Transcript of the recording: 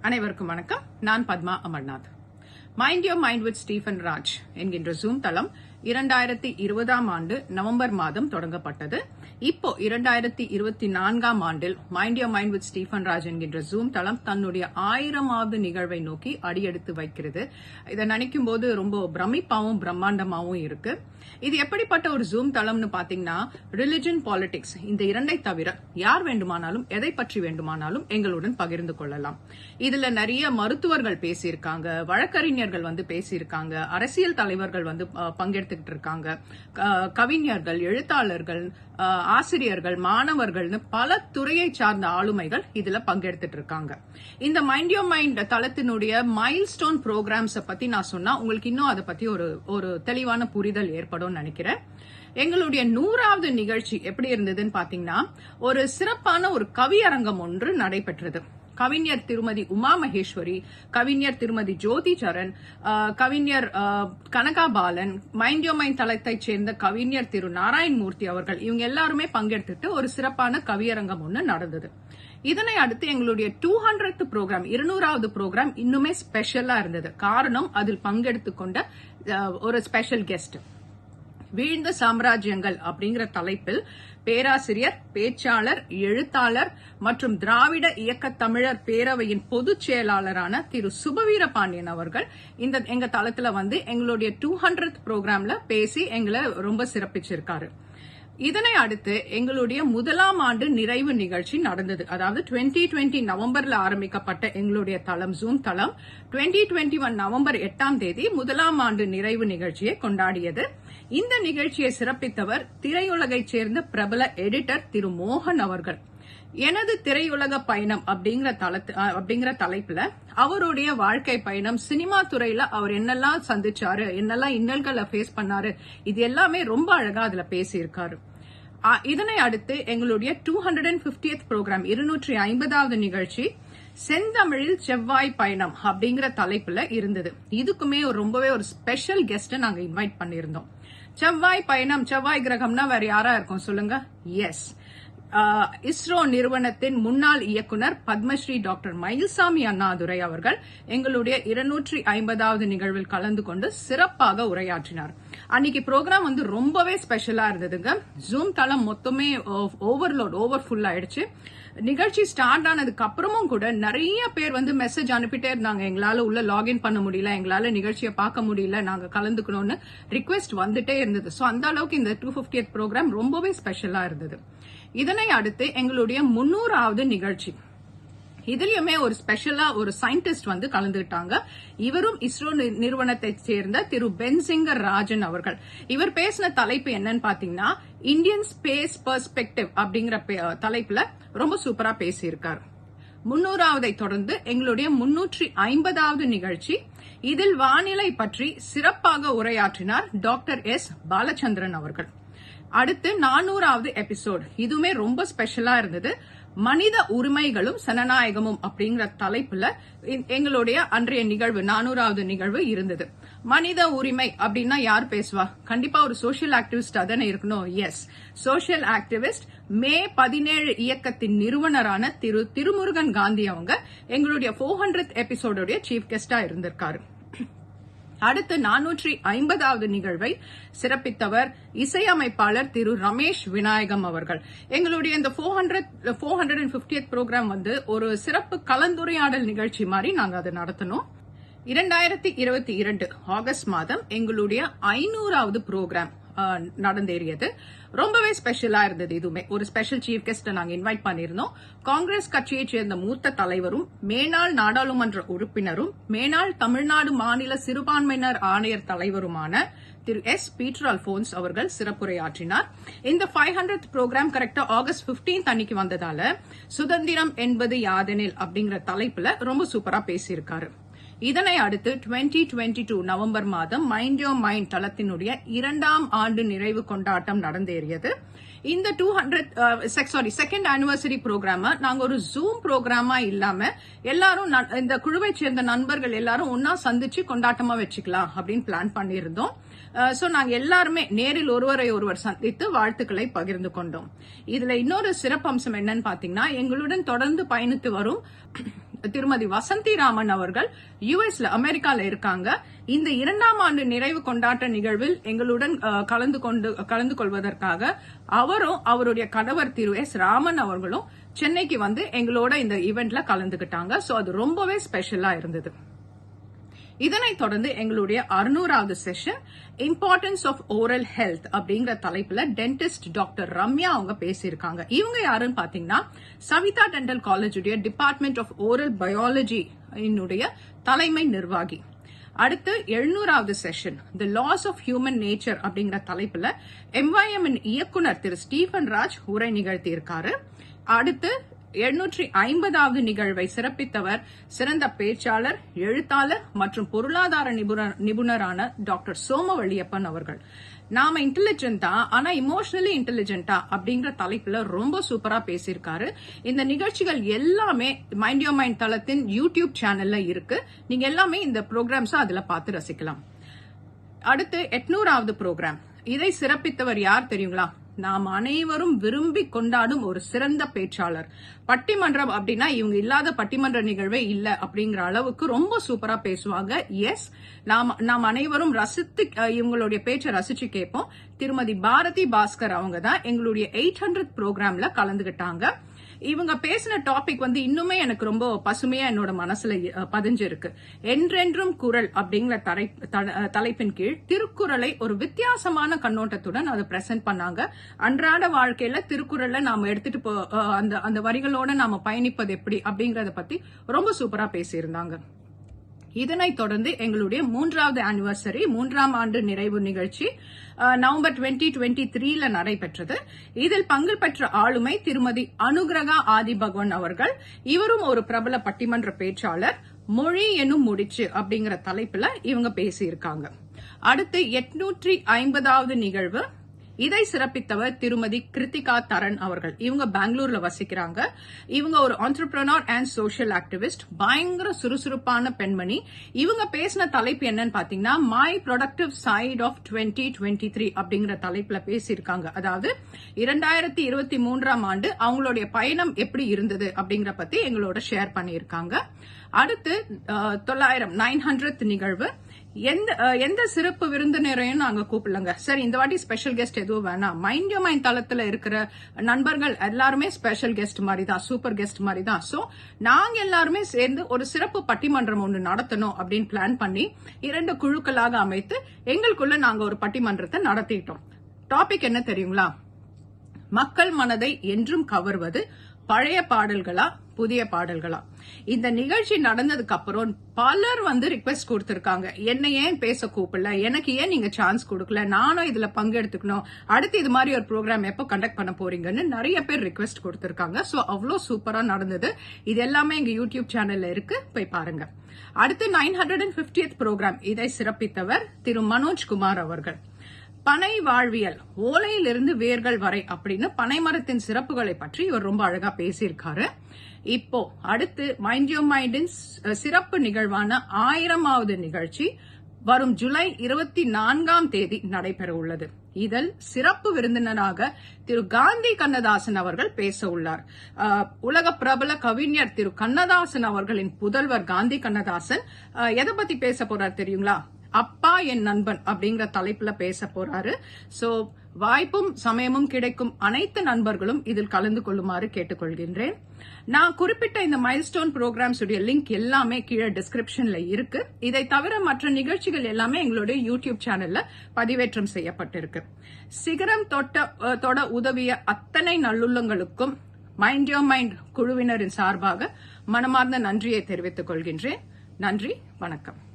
அனைவருக்கும் வணக்கம். நான் Padma Amarnath. Mind your mind with Stephen Raj என்கின்ற ஜூம் தளம் இரண்டாயிரத்தி இருபதாம் ஆண்டு நவம்பர் மாதம் தொடங்கப்பட்டது. இப்போ இரண்டாயிரத்தி இருபத்தி நான்காம் ஆண்டில் mind your mind with Stephen Raj என்கின்ற ஜூம் தளம் தன்னுடைய ஆயிரமாவது நிகழ்வை நோக்கி அடியெடுத்து வைக்கிறது. இதை நினைக்கும் போது ரொம்ப பிரமிப்பாவும் பிரம்மாண்டமாவும் இருக்கு. இது எப்படிப்பட்ட ஒரு ஜூம் தளம்னு பாத்தீங்கன்னா ரிலிஜன் பாலிடிக்ஸ் இந்த இரண்டை தவிர யார் வேண்டுமானாலும் எதை பற்றி வேண்டுமானாலும் எங்களுடன் பகிர்ந்து கொள்ளலாம். இதுல நிறைய மருத்துவர்கள் பேசியிருக்காங்க வழக்கறிஞர்கள் வந்து பேசியிருக்காங்க அரசியல் தலைவர்கள் வந்து பங்கெடுத்துக்கிட்டு இருக்காங்க. கவிஞர்கள் எழுத்தாளர்கள் ஆசிரியர்கள் மாணவர்கள்னு பல துறையை சார்ந்த ஆளுமைகள் இதுல பங்கெடுத்துட்டு இருக்காங்க இந்த மைண்ட் யோ மைண்ட் தளத்தினுடைய மைல் ஸ்டோன் ப்ரோக்ராம்ஸ பத்தி நான் சொன்னா உங்களுக்கு இன்னும் அதை பத்தி ஒரு ஒரு தெளிவான புரிதல் ஏற்படும் நினைக்கிறேன். எங்களுடைய நூறாவது நிகழ்ச்சி எப்படி இருந்ததுன்னு பாத்தீங்கன்னா ஒரு சிறப்பான ஒரு கவியரங்கம் ஒன்று நடைபெற்றது. கவிஞர் திருமதி உமா மகேஸ்வரி கவிஞர் திருமதி ஜோதி சரண் கவிஞர் Kanakabalan Kanaka mind your mind தளத்தைச் சேர்ந்த கவிஞர் திரு நாராயண்மூர்த்தி அவர்கள் இவங்க எல்லாருமே பங்கெடுத்துட்டு ஒரு சிறப்பான கவியரங்கம் ஒன்று நடந்தது. இதனை அடுத்து எங்களுடைய டூ ஹண்ட்ரட் ப்ரோக்ராம் இருநூறாவது ப்ரோக்ராம் இன்னுமே ஸ்பெஷலா இருந்தது. காரணம் அதில் பங்கெடுத்து கொண்ட ஒரு ஸ்பெஷல் கெஸ்ட் வீழ்ந்த சாம்ராஜ்யங்கள் அப்படிங்கிற தலைப்பில் பேராசிரியர் பேச்சாளர் எழுத்தாளர் மற்றும் திராவிட இயக்க தமிழர் பேரவையின் பொதுச் செயலாளரான திரு. சுபவீர பாண்டியன் அவர்கள் இந்த எங்க தளத்துல வந்து எங்களுடைய டூ ஹண்ட்ரட் ப்ரோக்ராம்ல பேசி எங்களை ரொம்ப சிறப்பிச்சிருக்காரு. இதனை அடுத்து எங்களுடைய முதலாம் ஆண்டு நிறைவு நிகழ்ச்சி நடந்தது. அதாவது 2020 டுவெண்ட்டி நவம்பர்ல ஆரம்பிக்கப்பட்ட எங்களுடைய தளம் ஜூம் தளம். 2021 டுவெண்ட்டி ஒன் நவம்பர் எட்டாம் தேதி முதலாம் ஆண்டு நிறைவு நிகழ்ச்சியை கொண்டாடியது. இந்த நிகழ்ச்சியை சிறப்பித்தவர் திரையுலகைச் சேர்ந்த பிரபல எடிட்டர் திரு மோகன் அவர்கள். எனது திரையுலக பயணம் அப்படிங்கிற தளத்து அப்படிங்கிற தலைப்புல அவருடைய வாழ்க்கை பயணம் சினிமா துறையில அவர் என்னெல்லாம் சந்திச்சாரு என்னெல்லாம் இன்னல்களை ஃபேஸ் பண்ணாரு இது எல்லாமே ரொம்ப அழகா அதுல பேசியிருக்காரு. இதனை அடுத்து எங்களுடைய two hundred and fiftieth programme இருநூற்றி ஐம்பதாவது நிகழ்ச்சி செந்தமிழில் செவ்வாய் பயணம் அப்படிங்கிற தலைப்புல இருந்தது. இதுக்குமே ஒரு ரொம்பவே ஒரு ஸ்பெஷல் கெஸ்ட நாங்க இன்வைட் பண்ணியிருந்தோம். செவ்வாய் பயணம் செவ்வாய் கிரகம்னா வேற யாரா இருக்கும் சொல்லுங்க? எஸ் இஸ்ரோ நிறுவனத்தின் முன்னாள் இயக்குனர் பத்மஸ்ரீ டாக்டர் மயில்சாமி அண்ணாதுரை அவர்கள் எங்களுடைய இருநூற்றி ஐம்பதாவது நிகழ்வில் கலந்து கொண்டு சிறப்பாக உரையாற்றினார். அன்னைக்கு ப்ரோக்ராம் வந்து ரொம்பவே ஸ்பெஷலா இருந்ததுங்க. ஜூம் தளம் மொத்தமே ஓவர்லோட் ஓவர் ஃபுல் ஆயிடுச்சு. நிகழ்ச்சி ஸ்டார்ட் ஆனதுக்கு அப்புறமும் கூட நிறைய பேர் வந்து மெசேஜ் அனுப்பிட்டே இருந்தாங்க. எங்களால உள்ள லாகின் பண்ண முடியல எங்களால நிகழ்ச்சியை பார்க்க முடியல நாங்க கலந்துக்கணும்னு ரிக்வெஸ்ட் வந்துட்டே இருந்தது. சோ அந்த அளவுக்கு இந்த டூ பிப்டியத் ப்ரோக்ராம் ரொம்பவே ஸ்பெஷலா இருந்தது. இதனை அடுத்து எங்களுடைய முன்னூறாவது நிகழ்ச்சி. இதுலயுமே ஒரு ஸ்பெஷலா ஒரு சயின்டிஸ்ட் வந்து கலந்துகிட்டாங்க. இவரும் இஸ்ரோ நிறுவனத்தை சேர்ந்த திரு பென்சிங்கர் ராஜன் அவர்கள். இவர் பேசின தலைப்பு என்னன்னு பாத்தீங்கன்னா இந்தியன் ஸ்பேஸ் பெர்ஸ்பெக்டிவ் அப்படிங்கிற பே- தலைப்புல ரொம்ப சூப்பரா பேசியிருக்காரு. முன்னூறாவதை தொடர்ந்து எங்களுடைய முன்னூற்றி ஐம்பதாவது நிகழ்ச்சி. இதில் வானிலை பற்றி சிறப்பாக உரையாற்றினார் டாக்டர் எஸ். பாலச்சந்திரன் அவர்கள். அடுத்து நானூறாவது எபிசோட். இதுவுமே ரொம்ப ஸ்பெஷலா இருந்தது. மனித உரிமைகளும் சனநாயகமும் அப்படிங்கிற தலைப்புல எங்களுடைய அன்றைய நிகழ்வு நானூறாவது நிகழ்வு இருந்தது. மனித உரிமை அப்படின்னா யார் பேசுவா? கண்டிப்பா ஒரு சோஷியல் ஆக்டிவிஸ்ட் தானே இருக்கணும். எஸ் சோஷியல் ஆக்டிவிஸ்ட் மே பதினேழு இயக்கத்தின் நிறுவனரான திரு திருமுருகன் காந்தி அவங்க எங்களுடைய ஃபோர் ஹண்ட்ரட் எபிசோடுடைய சீஃப் கெஸ்டா இருந்திருக்காரு. அடுத்து நானூற்றி ஐம்பதாவது நிகழ்வை சிறப்பித்தவர் இசையமைப்பாளர் திரு ரமேஷ் விநாயகம் அவர்கள். எங்களுடைய இந்த four hundred four hundred and fiftieth programme வந்து ஒரு சிறப்பு கலந்துரையாடல் நிகழ்ச்சி மாதிரி நாங்கள் அதை நடத்தினோம் இரண்டாயிரத்தி இருபத்தி இரண்டு ஆகஸ்ட் மாதம் எங்களுடைய ஐநூறாவது ப்ரோக்ராம் நடந்தேறியது. ரொம்பவே ஸ்பெஷலா இருந்தது இதுவுமே. ஒரு ஸ்பெஷல் சீஃப் கெஸ்ட் நாங்க இன்வைட் பண்ணியிருந்தோம் காங்கிரஸ் கட்சியைச் சேர்ந்த மூத்த தலைவரும் மேனாள் நாடாளுமன்ற உறுப்பினரும் மேனாள் தமிழ்நாடு மாநில சிறுபான்மையினர் ஆணையர் தலைவருமான திரு எஸ். பீட்டர் அல்போன்ஸ் அவர்கள் சிறப்புரையாற்றினார். இந்த ஃபைவ் ஹண்ட்ரட் ப்ரோக்ராம் கரெக்டா ஆகஸ்ட் 15th அன்னைக்கு வந்ததால சுதந்திரம் என்பது யாதெனில் அப்படிங்கிற தலைப்புல ரொம்ப சூப்பரா பேசியிருக்காரு. இதனை அடுத்து 2022 டூ நவம்பர் மாதம் மைண்ட் யோர் மைண்ட் தளத்தினுடைய இரண்டாம் ஆண்டு நிறைவு கொண்டாட்டம் நடந்தேறியது. இந்த two hundred sorry second anniversary ப்ரோக்ராம நாங்க ஒரு ஜூம் ப்ரோக்ராமா இல்லாம எல்லாரும் ந- இந்த குழுவை சேர்ந்த நண்பர்கள் எல்லாரும் ஒன்னா சந்திச்சு கொண்டாட்டமா வச்சுக்கலாம் அப்படின்னு பிளான் பண்ணியிருந்தோம். சோ நாங்க எல்லாருமே நேரில் ஒருவரை ஒருவர் சந்தித்து வாழ்த்துக்களை பகிர்ந்து கொண்டோம். இதுல இன்னொரு சிறப்பம்சம் என்னன்னு பாத்தீங்கன்னா எங்களுடன் தொடர்ந்து பயணித்து வரும் திருமதி வசந்தி ராமன் அவர்கள் யுஎஸ்ல அமெரிக்கால இருக்காங்க. இந்த இரண்டாம் ஆண்டு நிறைவு கொண்டாட்ட நிகழ்வில் எங்களுடன் கலந்து கொண்டு கலந்து கொள்வதற்காக அவரும் அவருடைய கணவர் திரு எஸ் ராமன் அவர்களும் சென்னைக்கு வந்து எங்களோட இந்த ஈவெண்ட்ல கலந்துகிட்டாங்க. சோ அது ரொம்பவே ஸ்பெஷலா இருந்தது. இதனைத் தொடர்ந்து எங்களுடைய அறுநூறாவது session importance of oral health அப்படிங்கிற தலைப்புல டென்டிஸ்ட் டாக்டர் ரம்யா அவங்க பேசியிருக்காங்க. இவங்க யாருன்னு பாத்தீங்கன்னா சவிதா டென்டல் காலேஜுடைய டிபார்ட்மெண்ட் ஆஃப் ஓரல் பயாலஜி என்னுடைய தலைமை நிர்வாகி. அடுத்து எழுநூறாவது session the laws of human nature அப்படிங்கிற தலைப்புல எம்ஒய்எம் இயக்குனர் திரு ஸ்டீஃபன் ராஜ் உரை நிகழ்த்தியிருக்காரு. அடுத்து எழுநூற்றி ஐம்பதாவது நிகழ்வை சிறப்பித்தவர் சிறந்த பேச்சாளர் எழுத்தாளர் மற்றும் பொருளாதார நிபுணர் நிபுணரான டாக்டர் சோமவள்ளியப்பன் அவர்கள். நாம இன்டெலிஜென்ட்டா ஆனா இமோஷனலி இன்டெலிஜென்ட்டா அப்படிங்கிற தலைப்புல ரொம்ப சூப்பரா பேசியிருக்காரு. இந்த நிகழ்ச்சிகள் எல்லாமே மைண்ட் யோ மைண்ட் தளத்தின் யூடியூப் சேனல்ல இருக்கு. நீங்க எல்லாமே இந்த ப்ரோக்ராம்ஸ் அதுல பார்த்து ரசிக்கலாம். அடுத்து எட்நூறாவது ப்ரோக்ராம் இதை சிறப்பித்தவர் யார் தெரியுங்களா? நாம் அனைவரும் விரும்பி கொண்டாடும் ஒரு சிறந்த பேச்சாளர். பட்டிமன்றம் அப்படின்னா இவங்க இல்லாத பட்டிமன்ற நிகழ்வே இல்லை அப்படிங்கிற அளவுக்கு ரொம்ப சூப்பரா பேசுவாங்க. எஸ் நாம் நாம் அனைவரும் ரசித்து இவங்களுடைய பேச்சை ரசிச்சு கேட்போம். திருமதி பாரதி பாஸ்கர் அவங்க தான் எங்களுடைய எயிட் ஹண்ட்ரட் ப்ரோக்ராம்ல கலந்துகிட்டாங்க. இவங்க பேசின டாபிக் வந்து இன்னுமே எனக்கு ரொம்ப பசுமையா என்னோட மனசுல பதிஞ்சிருக்கு. என்றென்றும் குரல் அப்படிங்கிற தலைப்பின் கீழ் திருக்குறளை ஒரு வித்தியாசமான கண்ணோட்டத்துடன் அதை பிரசன்ட் பண்ணாங்க. அன்றாட வாழ்க்கையில திருக்குறளை நாம எடுத்துட்டு போ அந்த அந்த வரிகளோட நாம பயணிப்பது எப்படி அப்படிங்கறத பத்தி ரொம்ப சூப்பரா பேசியிருந்தாங்க. இதனைத் தொடர்ந்து எங்களுடைய மூன்றாவது ஆனிவர்சரி மூன்றாம் ஆண்டு நிறைவு நிகழ்ச்சி நவம்பர் டுவெண்ட்டி டுவெண்ட்டி த்ரீல நடைபெற்றது. இதில் பங்கு பெற்ற ஆளுமை திருமதி அனுகிரகா ஆதி பகவன் அவர்கள் இவரும் ஒரு பிரபல பட்டிமன்ற பேச்சாளர் மொழி எனும் முடிச்சு அப்படிங்கிற தலைப்புல இவங்க பேசியிருக்காங்க. அடுத்து எட்நூற்றி ஐம்பதாவது நிகழ்வு இதை சிறப்பித்தவர் திருமதி கிருத்திகா தரன் அவர்கள். இவங்க பெங்களூர்ல வசிக்கிறாங்க. இவங்க ஒரு ஆண்டர்பிரனர் அண்ட் சோஷியல் ஆக்டிவிஸ்ட் பயங்கர சுறுசுறுப்பான பெண்மணி. இவங்க பேசின தலைப்பு என்னன்னு பாத்தீங்கன்னா my productive side of 2023 twenty three அப்படிங்கிற தலைப்புல பேசியிருக்காங்க. அதாவது இரண்டாயிரத்தி இருபத்தி மூன்றாம் ஆண்டு அவங்களுடைய பயணம் எப்படி இருந்தது அப்படிங்கிற பத்தி எங்களோட ஷேர் பண்ணியிருக்காங்க. அடுத்து தொள்ளாயிரம் நைன் ஹண்ட்ரட் நிகழ்வு. எந்த எந்த சிறப்பு விருந்தினரையும் நாங்க கூப்பிடலங்க. சரி இந்த வாட்டி ஸ்பெஷல் கெஸ்ட் எதுவும் வேணாம். மைண்ட் யோ மைண்ட் தளத்துல இருக்கிற நண்பர்கள் எல்லாருமே ஸ்பெஷல் கெஸ்ட் மாதிரி தான் சூப்பர் கெஸ்ட் மாதிரி தான் சோ நாங்க எல்லாருமே சேர்ந்து ஒரு சிறப்பு பட்டிமன்றம் ஒன்று நடத்தணும் அப்படின்னு பிளான் பண்ணி இரண்டு குழுக்களாக அமைத்து எங்களுக்குள்ள நாங்க ஒரு பட்டிமன்றத்தை நடத்திட்டோம். டாபிக் என்ன தெரியுங்களா? மக்கள் மனதை என்றும் கவர்வது பழைய பாடல்களா புதிய பாடல்களா. இந்த நிகழ்ச்சி நடந்ததுக்கு அப்புறம் பலர் வந்து ரிக்வெஸ்ட் கொடுத்திருக்காங்க. என்ன ஏன் பேச கூப்பிடல? எனக்கு ஏன் நீங்க சான்ஸ் கொடுக்கல? நானும் இதுல பங்கெடுத்துக்கணும். அடுத்து இது மாதிரி ஒரு ப்ரோக்ராம் எப்போ கண்டக்ட் பண்ண போறீங்கன்னு நிறைய பேர் ரிக்வெஸ்ட் கொடுத்திருக்காங்க. சோ அவ்வளோ சூப்பரா நடந்தது. இது எல்லாமே எங்க யூடியூப் சேனல்ல இருக்கு. போய் பாருங்க. அடுத்து nine hundred and fiftieth programme இதை சிறப்பித்தவர் திரு மனோஜ் குமார் அவர்கள். பனை வாழ்வியல் ஓலையிலிருந்து வேர்கள் வரை அப்படின்னு பனை மரத்தின் சிறப்புகளை பற்றி இவர் ரொம்ப அழகா பேசியிருக்காரு. இப்போ அடுத்து மைண்ட் யோ மைண்டின் சிறப்பு நிகழ்வான ஆயிரமாவது நிகழ்ச்சி வரும் ஜூலை இருபத்தி நான்காம் தேதி நடைபெற உள்ளது. இதில் சிறப்பு விருந்தினராக திரு காந்தி கண்ணதாசன் அவர்கள் பேச உள்ளார். உலக பிரபல கவிஞர் திரு கண்ணதாசன் அவர்களின் புதல்வர் காந்தி கண்ணதாசன். எதை பத்தி பேச போறார் தெரியுங்களா? அப்பா என் நண்பன் அப்படிங்கிற தலைப்புல பேச போறாரு. சோ வாய்ப்பும் சமயமும் கிடைக்கும் அனைத்து நண்பர்களும் இதில் கலந்து கொள்ளுமாறு கேட்டுக்கொள்கின்றேன். நான் குறிப்பிட்ட இந்த மைல்ஸ்டோன் ப்ரோக்ராம்ஸ் உடைய லிங்க் எல்லாமே கீழே டிஸ்கிரிப்ஷன்ல இருக்கு. இதை தவிர மற்ற நிகழ்ச்சிகள் எல்லாமே எங்களுடைய யூடியூப் சேனல்ல பதிவேற்றம் செய்யப்பட்டிருக்கு. சிகரம் தொட்ட தொட உதவிய அத்தனை நல்லுள்ளங்களுக்கும் மைண்ட் யோ மைண்ட் குழுவினரின் சார்பாக மனமார்ந்த நன்றியை தெரிவித்துக் கொள்கின்றேன். நன்றி வணக்கம்.